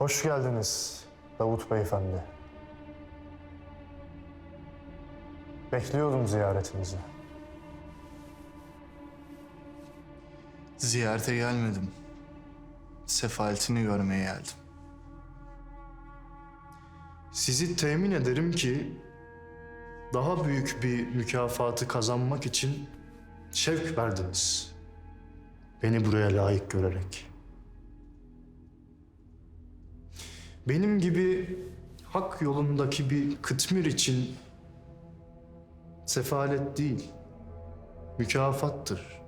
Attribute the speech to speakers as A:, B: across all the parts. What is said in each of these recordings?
A: Hoş geldiniz Davut Beyefendi. Bekliyordum ziyaretinizi.
B: Ziyarete gelmedim. Sefaletini görmeye geldim.
A: Sizi temin ederim ki daha büyük bir mükafatı kazanmak için şevk verdiniz. Beni buraya layık görerek. Benim gibi hak yolundaki bir kıtmir için sefalet değil, mükafattır.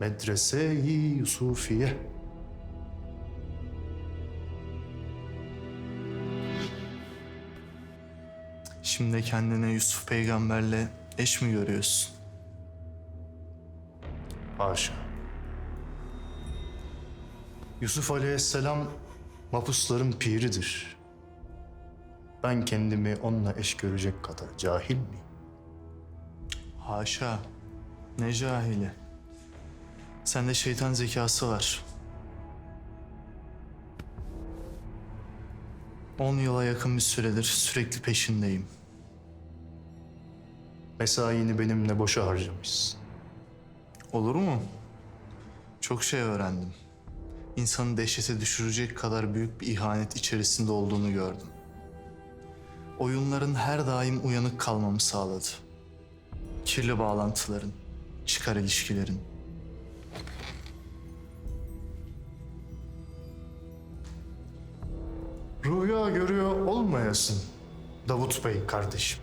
A: Medrese-i Yusufiye.
B: Şimdi kendine Yusuf peygamberle eş mi görüyorsun?
A: Haşa. Yusuf Aleyhisselam mapusların piridir. Ben kendimi onunla eş görecek kadar cahil miyim?
B: Haşa. Ne cahili. Sende şeytan zekası var. On yıla yakın bir süredir sürekli peşindeyim.
A: Mesaini benimle boşa harcamışsın.
B: Olur mu? Çok şey öğrendim. İnsanı dehşete düşürecek kadar büyük bir ihanet içerisinde olduğunu gördüm. Oyunların her daim uyanık kalmamı sağladı. Kirli bağlantıların, çıkar ilişkilerin.
A: Rüya görüyor olmayasın Davut Bey kardeşim.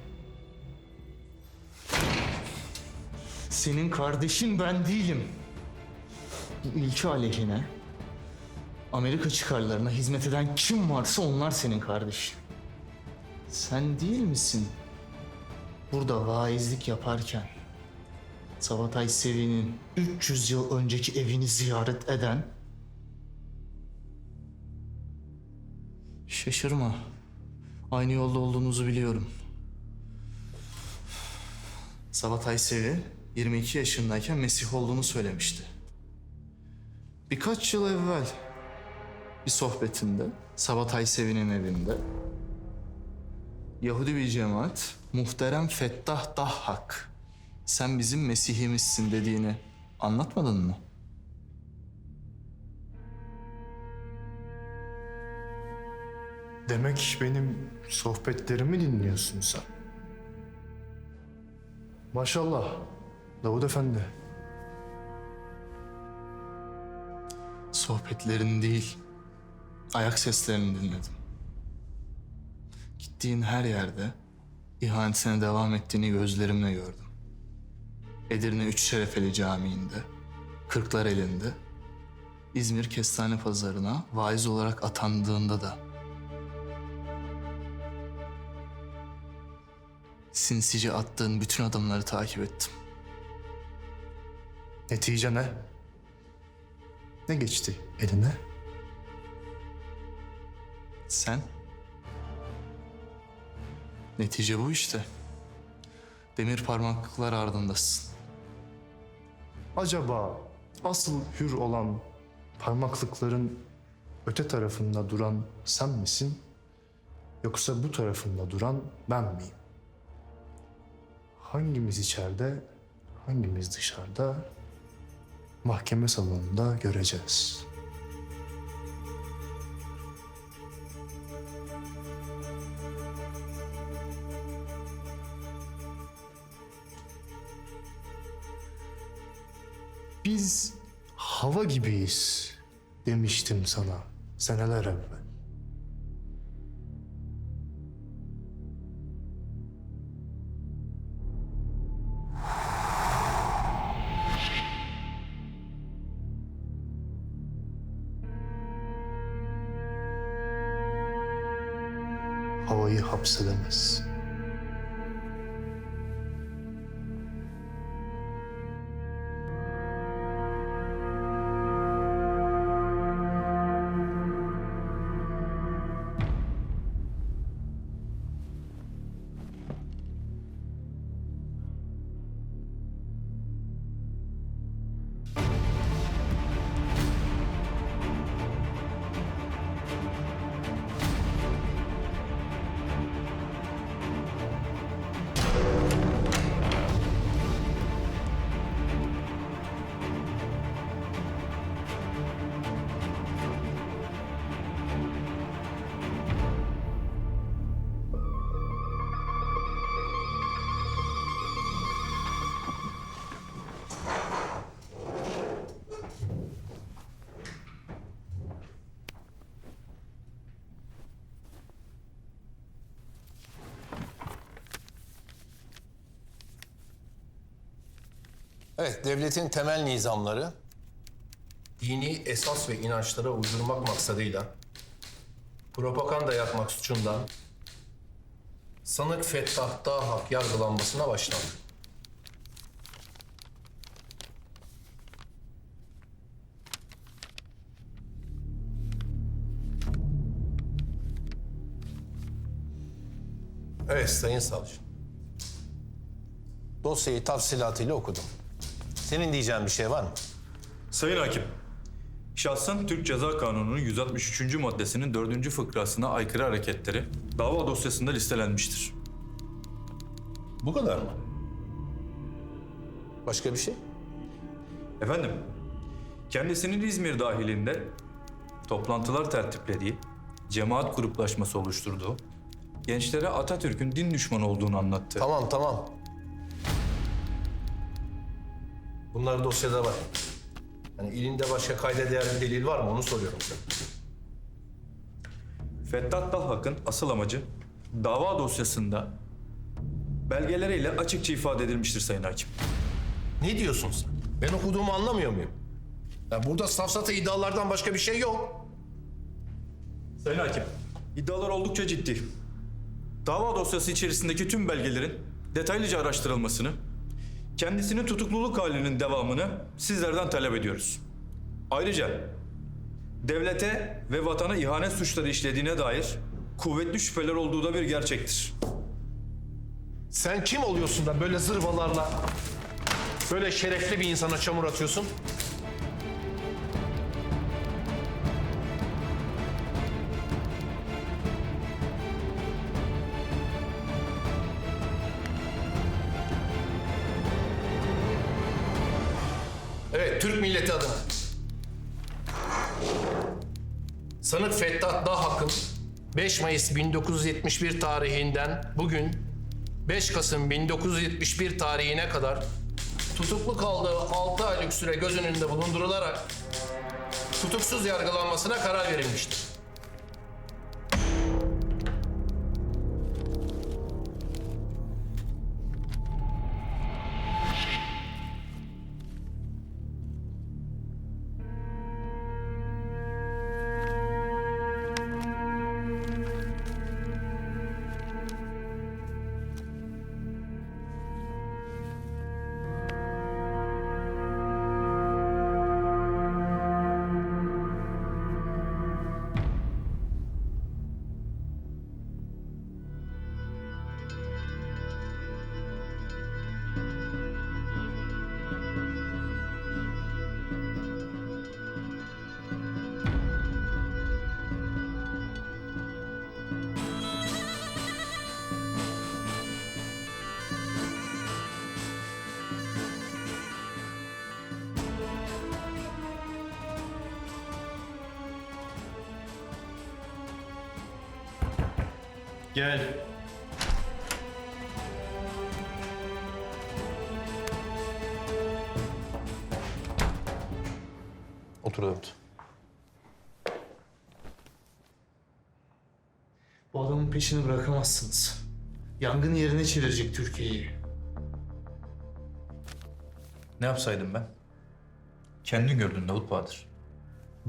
C: Senin kardeşin ben değilim. Ülke aleyhine, Amerika çıkarlarına hizmet eden kim varsa onlar senin kardeşin. Sen değil misin? Burada vaizlik yaparken Savatay Sevi'nin 300 yıl önceki evini ziyaret eden
B: Şaşırma. Aynı yolda olduğunuzu biliyorum. Sabatay Sevi 22 yaşındayken Mesih olduğunu söylemişti. Birkaç yıl evvel bir sohbetinde Sabatay Sevi'nin evinde Yahudi bir cemaat muhterem Fettah Dahhak sen bizim Mesihimizsin dediğini anlatmadın mı?
A: Demek benim sohbetlerimi dinliyorsun sen. Maşallah Davut Efendi.
B: Sohbetlerini değil, ayak seslerini dinledim. Gittiğin her yerde ihanetine devam ettiğini gözlerimle gördüm. Edirne Üç Şerefeli Camii'nde, Kırklar elinde, İzmir Kestane Pazarı'na vaiz olarak atandığında da. Sinsice attığın bütün adımları takip ettim.
A: Netice ne? Ne geçti eline?
B: Sen? Netice bu işte. Demir parmaklıklar ardındasın.
A: Acaba asıl hür olan parmaklıkların öte tarafında duran sen misin? Yoksa bu tarafında duran ben miyim? Hangimiz içeride, hangimiz dışarıda? Mahkeme salonunda göreceğiz. Biz hava gibiyiz demiştim sana seneler evvel. Havayı hapsedemez.
D: Evet, devletin temel nizamları dini esas ve inançlara uydurmak maksadıyla propaganda yapmak suçundan sanık Fettah Dahak yargılanmasına başlandı. Evet Sayın Savcı. Dosyayı tafsilatıyla okudum. Senin diyeceğin bir şey var mı?
E: Sayın Hakim, şahsın Türk Ceza Kanunu'nun 163. maddesinin 4. fıkrasına aykırı hareketleri dava dosyasında listelenmiştir.
D: Bu kadar mı? Başka bir şey?
E: Efendim, kendisinin İzmir dahilinde toplantılar tertiplediği, cemaat gruplaşması oluşturduğu, gençlere Atatürk'ün din düşmanı olduğunu anlattı.
D: Tamam tamam. Bunlar dosyada var. Hani ilinde başka kayda değer bir delil var mı onu soruyorum sana.
E: Fettah Dalhak'ın asıl amacı dava dosyasında belgeleriyle açıkça ifade edilmiştir Sayın Hakim.
D: Ne diyorsun sen? Ben okuduğumu anlamıyor muyum? Ya burada safsata iddialardan başka bir şey yok.
E: Sayın Hakim, iddialar oldukça ciddi. Dava dosyası içerisindeki tüm belgelerin detaylıca araştırılmasını, kendisinin tutukluluk halinin devamını sizlerden talep ediyoruz. Ayrıca devlete ve vatana ihanet suçları işlediğine dair kuvvetli şüpheler olduğu da bir gerçektir.
D: Sen kim oluyorsun da böyle zırvalarla böyle şerefli bir insana çamur atıyorsun? Türk milleti adına. Sanık Fettah Dahak'ın 5 Mayıs 1971 tarihinden bugün 5 Kasım 1971 tarihine kadar tutuklu kaldığı 6 aylık süre göz önünde bulundurularak tutuksuz yargılanmasına karar verilmiştir.
E: Gel.
D: Otur Davut.
B: Bu adamın peşini bırakamazsınız. Yangın yerine çevirecek Türkiye'yi.
F: Ne yapsaydım ben? Kendin gördün Davut Bahadır.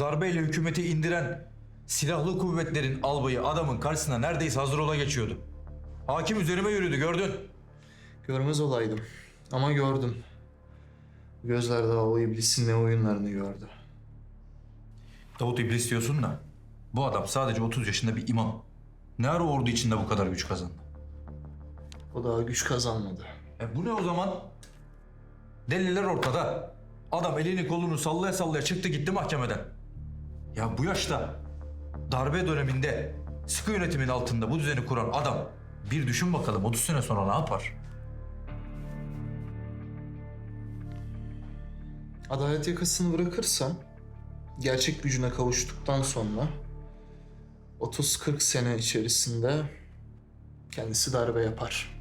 F: Darbeyle hükümeti indiren silahlı kuvvetlerin albayı adamın karşısına neredeyse hazır ola geçiyordu. Hakim üzerime yürüdü gördün.
B: Görmez olaydım. Ama gördüm. Gözler daha o iblisin ne oyunlarını gördü.
F: Davut İblis diyorsun da bu adam sadece 30 yaşında bir imam. Ne ara ordu içinde bu kadar güç kazandı?
B: O daha güç kazanmadı.
F: E bu ne o zaman? Deliller ortada. Adam elini kolunu sallaya sallaya çıktı gitti mahkemeden. Ya bu yaşta darbe döneminde sıkı yönetimin altında bu düzeni kuran adam bir düşün bakalım 30 sene sonra ne yapar?
B: Adalet yakasını bırakırsan, gerçek gücüne kavuştuktan sonra 30-40 sene içerisinde kendisi darbe yapar.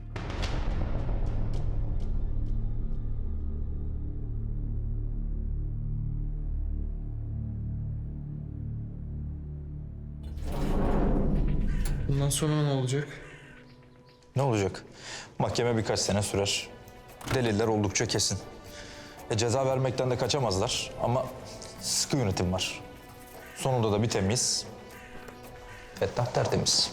B: Bundan sonra ne olacak?
G: Ne olacak? Mahkeme birkaç sene sürer. Deliller oldukça kesin.
E: E, ceza vermekten de kaçamazlar ama sıkı yönetim var. Sonunda da bir temiz. Fettah tertemiz.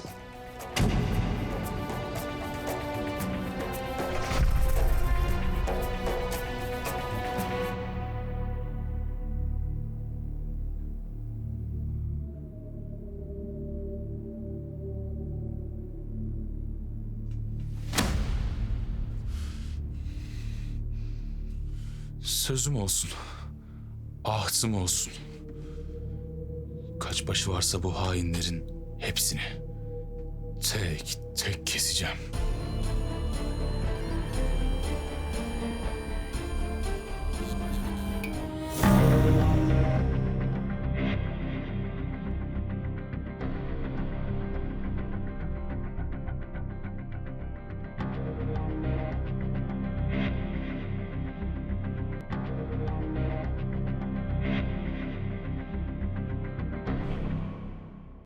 B: Sözüm olsun. Ahtım olsun. Kaç başı varsa bu hainlerin hepsini tek tek keseceğim.